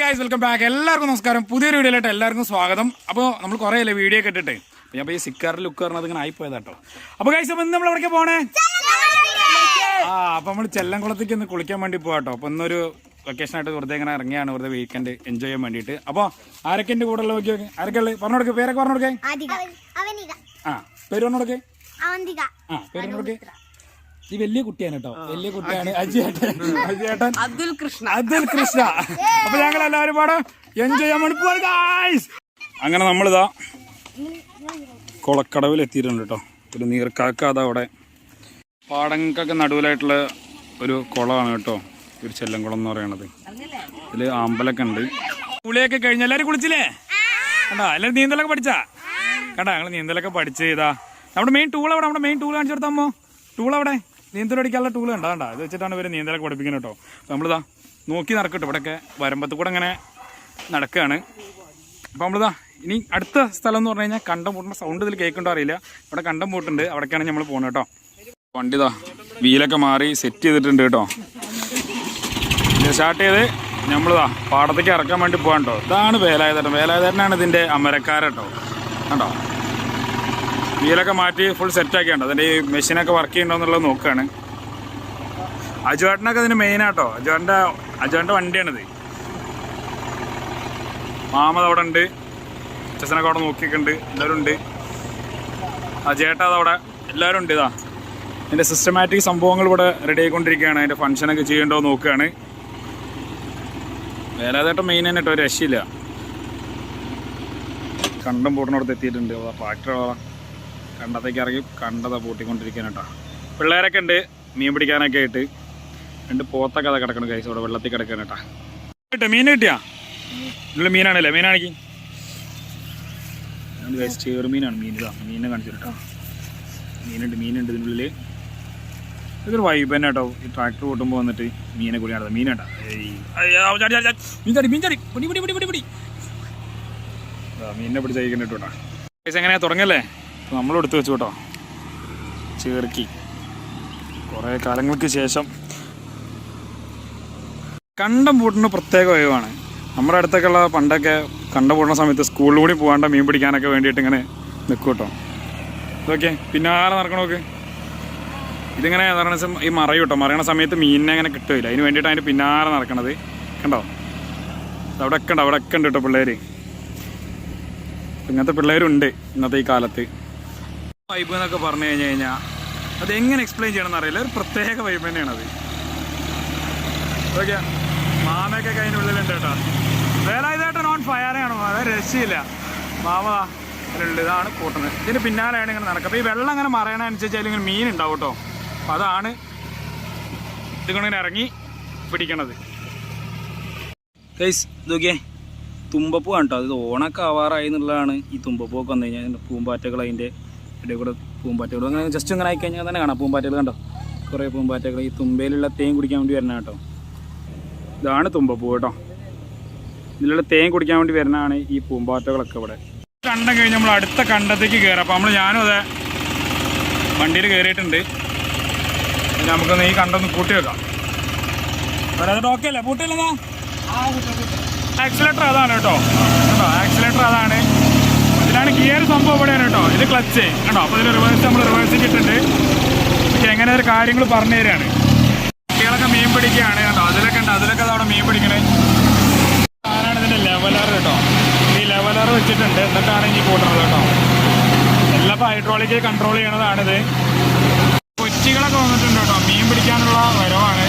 Guys welcome back എല്ലാവർക്കും നമസ്കാരം. പുതിയൊരു വീഡിയോയിലായിട്ട് എല്ലാവർക്കും സ്വാഗതം. അപ്പോൾ നമ്മൾ കുറേ അല്ലേ വീഡിയോ ഒക്കെ ഇട്ടിട്ട്. അപ്പോൾ ഞാൻ ഈ സിക്കാറിൽ ലുക്ക് പറഞ്ഞത് ഇങ്ങനെ ആയിപ്പോയത് കേട്ടോ അപ്പോൾ ഗൈസ് അപ്പോൾ ഇന്ന് നമ്മൾ എവിടേക്ക് പോണേ? ആ അപ്പോൾ നമ്മൾ ചെല്ലംകുളത്തേക്ക് ഒന്ന് കുളിക്കാൻ വേണ്ടി പോകാം കേട്ടോ അപ്പോൾ ഇന്നൊരു വെക്കേഷൻ ആയിട്ട് വെറുതെ ഇങ്ങനെ ഇറങ്ങിയാണ്. വെറുതെ വീക്കെൻഡ് എൻജോയ് ചെയ്യാൻ വേണ്ടിയിട്ട്. അപ്പോൾ ആരൊക്കെ എന്റെ കൂടെ ഉള്ള നോക്കി നോക്കി ആരൊക്കെ ഉള്ളത് പറഞ്ഞു കൊടുക്കുക പേരൊക്കെ പറഞ്ഞു കൊടുക്കേ? ആ പേര് പറഞ്ഞു കൊടുക്കേ. ആ പേര് പറഞ്ഞു കൊടുക്കേ. ഈ വലിയ കുട്ടിയാണ് കേട്ടോ വലിയ കുട്ടിയാണ് അജിയേട്ടൻ അജിയേട്ടൻ അബ്ദുൽ കൃഷ്ണ. അബ്ദുൽ കൃഷ്ണ. അപ്പൊ ഞങ്ങൾ എല്ലാവരും പാടെ. എൻജോയ് ചെയ്യാൻ വേണ്ടി പോവാ ഗായ്സ് അങ്ങനെ നമ്മളിതാ കുളക്കടവിൽ എത്തിയിട്ടുണ്ട് കേട്ടോ ഒരു നീർക്കാക്ക അതാ അവിടെ. പാടങ്ങൾക്കൊക്കെ നടുവിലായിട്ടുള്ള ഒരു കുളമാണ് കേട്ടോ ഒരു ചെല്ലംകുളം എന്ന് പറയണത്. ഇതിൽ ആമ്പലൊക്കെ ഉണ്ട്. കുളിയൊക്കെ കഴിഞ്ഞ എല്ലാരും കുളിച്ചില്ലേ? കണ്ടോ? എല്ലാവരും നീന്തലൊക്കെ പഠിച്ചാ? കണ്ടോ? ഞങ്ങൾ നീന്തലൊക്കെ പഠിച്ച് ചെയ്താ നമ്മുടെ മെയിൻ ടൂൾ അവിടെ നമ്മുടെ മെയിൻ ടൂൾ കാണിച്ചു കൊടുത്താമോ ടൂൾ അവിടെ നീന്തൽ അടിക്കാനുള്ള ടൂൾ കണ്ട? കണ്ടാ? ഇത് വെച്ചിട്ടാണ് ഇവർ നീന്തലൊക്കെ പഠിപ്പിക്കുന്നത് കേട്ടോ. നമ്മളിതാ നോക്കി നടക്കട്ടെ. ഇവിടെയൊക്കെ വരമ്പത്ത് കൂടെ ഇങ്ങനെ നടക്കുകയാണ്. അപ്പോൾ നമ്മളിതാ ഇനി അടുത്ത സ്ഥലം എന്ന് പറഞ്ഞു കഴിഞ്ഞാൽ കണ്ടം പൂട്ടുന്ന സൗണ്ട് ഇതിൽ കേൾക്കണ്ടോ അറിയില്ല. ഇവിടെ കണ്ടം പൂട്ടുണ്ട് അവിടേക്കാണ് നമ്മൾ പോകുന്നത് കേട്ടോ. വണ്ടിതാ വീലൊക്കെ മാറി സെറ്റ് ചെയ്തിട്ടുണ്ട് കേട്ടോ. സ്റ്റാർട്ട് ചെയ്ത് നമ്മളിതാ പാടത്തേക്ക് ഇറക്കാൻ വേണ്ടി പോകാൻ കേട്ടോ. ഇതാണ് വേലായുധേട്ടൻ. വേലായുധേട്ടനാണ് ഇതിന്റെ അമരക്കാരട്ടോ കേട്ടോ. വീലൊക്കെ മാറ്റി ഫുൾ സെറ്റ് ആക്കിയുണ്ട് അതിന്റെ ഈ മെഷീനൊക്കെ വർക്ക് ചെയ്യണ്ടോ എന്നുള്ളത് നോക്കുകയാണ് അജുവേട്ടനൊക്കെ ഇതിന് മെയിനാട്ടോ അജുവേട്ടന്റെ അജുവേട്ടന്റെ വണ്ടിയാണിത്. മാമത് അവിടെ ഉണ്ട്. അച്ഛനൊക്കെ അവിടെ നോക്കിയിട്ടുണ്ട്. എല്ലാവരും ഉണ്ട്. ആ ചേട്ടാ അതവിടെ എല്ലാവരും ഉണ്ട് ഇതാ. അതിന്റെ സിസ്റ്റമാറ്റിക് സംഭവങ്ങൾ ഇവിടെ റെഡി ആയിക്കൊണ്ടിരിക്കുകയാണ്. അതിന്റെ ഫംഗ്ഷനൊക്കെ ചെയ്യണ്ടോ നോക്കുകയാണ്. വേലാതേട്ടം മെയിൻ തന്നെ ഒരു രക്ഷയില്ല. കണ്ടം പൂട്ടിനോടത്ത് എത്തിയിട്ടുണ്ട്. ട്രാക്ടർ കണ്ടത്തേക്ക് ഇറങ്ങി കണ്ടതാ പൂട്ടിക്കൊണ്ടിരിക്കാൻ കേട്ടോ. പിള്ളേരൊക്കെ ഉണ്ട് മീൻ പിടിക്കാനൊക്കെ ആയിട്ട്. രണ്ട് പോത്തൊക്കെ അതാ കിടക്കണം കൈസ് അവിടെ വെള്ളത്തിൽ കിടക്കാൻ കേട്ടാ. കിട്ടിയ മീൻ കിട്ടിയാ? ഇതിൽ മീനാണല്ലേ മീനാണെങ്കിൽ ഗൈസ് ചേറുമീനാണ് മീൻ ഇതാ മീനെ കാണിച്ചു കേട്ടോ. മീനുണ്ട് മീനുണ്ട് ഇതിനുള്ളിൽ ഇതൊരു വൈബ് തന്നെ കേട്ടോ ഈ ട്രാക്ടർ ഓട്ടുമ്പോൾ വന്നിട്ട് മീനെ കൂടി മീനേട്ടാ മീൻ ചടി മീൻ ചടി. കേട്ടോ. ഗൈസ് എങ്ങനെയാ തുടങ്ങല്ലേ? എടുത്ത് വെച്ചു കേട്ടോ. ചേർക്കി. കുറേ കാലങ്ങൾക്ക് ശേഷം കണ്ടം പൂട്ടിന് പ്രത്യേക വൈവാണ് നമ്മുടെ അടുത്തൊക്കെയുള്ള പണ്ടൊക്കെ കണ്ടം പൂട്ടുന്ന സമയത്ത് സ്കൂളിൽ കൂടി പോകാണ്ട മീൻ പിടിക്കാനൊക്കെ വേണ്ടിയിട്ട് ഇങ്ങനെ നിൽക്കും കേട്ടോ. ഇതൊക്കെ പിന്നാലെ നടക്കണ നോക്ക്. ഇതിങ്ങനെ നടക്കുന്ന സം- ഈ മറയും കേട്ടോ. മറയണ സമയത്ത് മീനിനെ അങ്ങനെ കിട്ടില്ല അതിന് വേണ്ടിയിട്ട് അതിന്റെ പിന്നാലെ നടക്കണത്. കണ്ടോ? അവിടെ ഒക്കെ ഉണ്ട് അവിടെ ഒക്കെ ഉണ്ട് കേട്ടോ പിള്ളേർ ഇങ്ങനത്തെ പിള്ളേരുണ്ട് ഇന്നത്തെ ഈ കാലത്ത്. വൈബ് എന്നൊക്കെ പറഞ്ഞു കഴിഞ്ഞ് കഴിഞ്ഞാൽ അത് എങ്ങനെ എക്സ്പ്ലെയിൻ ചെയ്യണമെന്ന് അറിയില്ല. ഒരു പ്രത്യേക വൈബ് തന്നെയാണത് ഓക്കെ. മാമയൊക്കെ കഴിഞ്ഞ ഉള്ളിലുണ്ട് കേട്ടോ. ഇതായിട്ട് നോൺ ഫയറാണ് അത് രക്ഷയില്ല. മാമ അതിലുണ്ട് ഇതാണ് കൂട്ടുന്നത്. ഇതിന് പിന്നാലെയാണ് ഇങ്ങനെ നടക്കുക. അപ്പോൾ ഈ വെള്ളം അങ്ങനെ മറയണനുസരിച്ച് അതിൽ ഇങ്ങനെ മീൻ ഉണ്ടാവും കേട്ടോ. അപ്പോൾ അതാണ് ഇതുകൊണ്ടിങ്ങനെ ഇറങ്ങി പിടിക്കണത്. ഗൈസ് ഇതൊക്കെ തുമ്പപ്പൂ ആണ് കേട്ടോ. അത് ഓണൊക്കെ ആവാറായി എന്നുള്ളതാണ് ഈ തുമ്പപ്പൂവൊക്കെ വന്നു കഴിഞ്ഞാൽ പൂമ്പാറ്റകൾ അതിന്റെ ഇടയിൽ കൂടെ പൂമ്പാറ്റകൾ. അങ്ങനെ ജസ്റ്റ് ഇങ്ങനെ ആയി കഴിഞ്ഞാൽ തന്നെ കാണാം. പൂമ്പാറ്റകൾ കണ്ടോ? കുറേ പൂമ്പാറ്റകൾ. ഈ തുമ്പയിലുള്ള തേൻ കുടിക്കാൻ വേണ്ടി വരണ കേട്ടോ. ഇതാണ് തുമ്പപ്പൂ കേട്ടോ. ഇതിലുള്ള തേൻ കുടിക്കാൻ വേണ്ടി വരുന്നതാണ് ഈ പൂമ്പാറ്റകളൊക്കെ ഇവിടെ. കണ്ടം കഴിഞ്ഞ് നമ്മൾ അടുത്ത കണ്ടത്തേക്ക് കയറാം അപ്പോൾ നമ്മൾ ഞാനും അതെ വണ്ടിയിൽ കയറിയിട്ടുണ്ട് നമുക്കൊന്ന് ഈ കണ്ടൊന്ന് കൂട്ടി വെക്കാം. ഓക്കെ അല്ലേ? പൂട്ടില്ലെന്നാ ആക്സിലേറ്റർ അതാണ് കേട്ടോ. കേട്ടോ ആക്സിലേറ്റർ അതാണ്. ഇതിലാണ് ഗിയർ സംഭവം ഇവിടെയാണ് കേട്ടോ. ഇത് ക്ലച്ച് കേട്ടോ അപ്പോൾ ഇതിൽ റിവേഴ്സ് നമ്മൾ റിവേഴ്സ് ഇട്ടിട്ടുണ്ട്. എങ്ങനെ ഒരു കാര്യങ്ങൾ പറഞ്ഞു തരികയാണ് കുട്ടികളൊക്കെ മീൻ പിടിക്കുകയാണ് കേട്ടോ. അതിലൊക്കെ ഉണ്ട്. അതിലൊക്കെ അവിടെ മീൻ പിടിക്കണേ? ആരാണ് ഇതിന്റെ ലെവലർ കേട്ടോ. ഈ ലെവലർ വെച്ചിട്ടുണ്ട്. എന്നിട്ടാണ് ഇനി കൂട്ടുന്നത് കേട്ടോ. എല്ലാം ഹൈഡ്രോളിക് കൺട്രോൾ ചെയ്യണതാണിത്. കൊച്ചികളൊക്കെ വന്നിട്ടുണ്ട് കേട്ടോ. മീൻ പിടിക്കാനുള്ള വരവാണ്.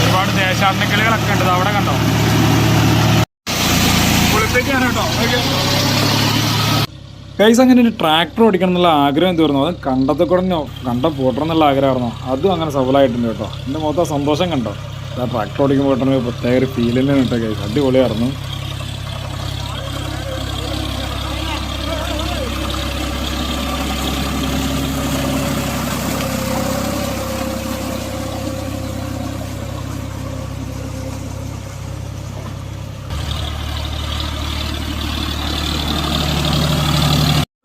ഒരുപാട് ദേശാടനക്കിളികളൊക്കെ ഉണ്ട്. അവിടെ കണ്ടോ? കുളിപ്പിക്കാണ് കേട്ടോ. ഗൈസ് അങ്ങനെ ഒരു ട്രാക്ടർ ഓടിക്കണം എന്നുള്ള ആഗ്രഹം എന്തായിരുന്നു അത് കണ്ടത്തെ കൂടെ കണ്ട പോട്ടണം എന്നുള്ള ആഗ്രഹമായിരുന്നു? അതും അങ്ങനെ സഫലമായിട്ടുണ്ട് കേട്ടോ. എന്റെ മൊത്തം സന്തോഷം കണ്ടോ? ആ ട്രാക്ടർ ഓടിക്കുമ്പോൾ ഒരു പ്രത്യേക ഒരു ഫീൽ കേട്ടോ ഗൈസ് അടിപൊളിയായിരുന്നു.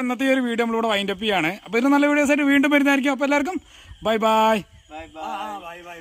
ഇന്നത്തെ ഒരു വീഡിയോ നമ്മളിവിടെ വൈൻഡപ്പ് ചെയ്യാണ്. അപ്പോൾ ഇത് നല്ല വീഡിയോസ് ആയിട്ട് വീണ്ടും വരുന്നതായിരിക്കും. അപ്പോൾ എല്ലാവർക്കും ബൈ ബൈ ബൈ ബൈ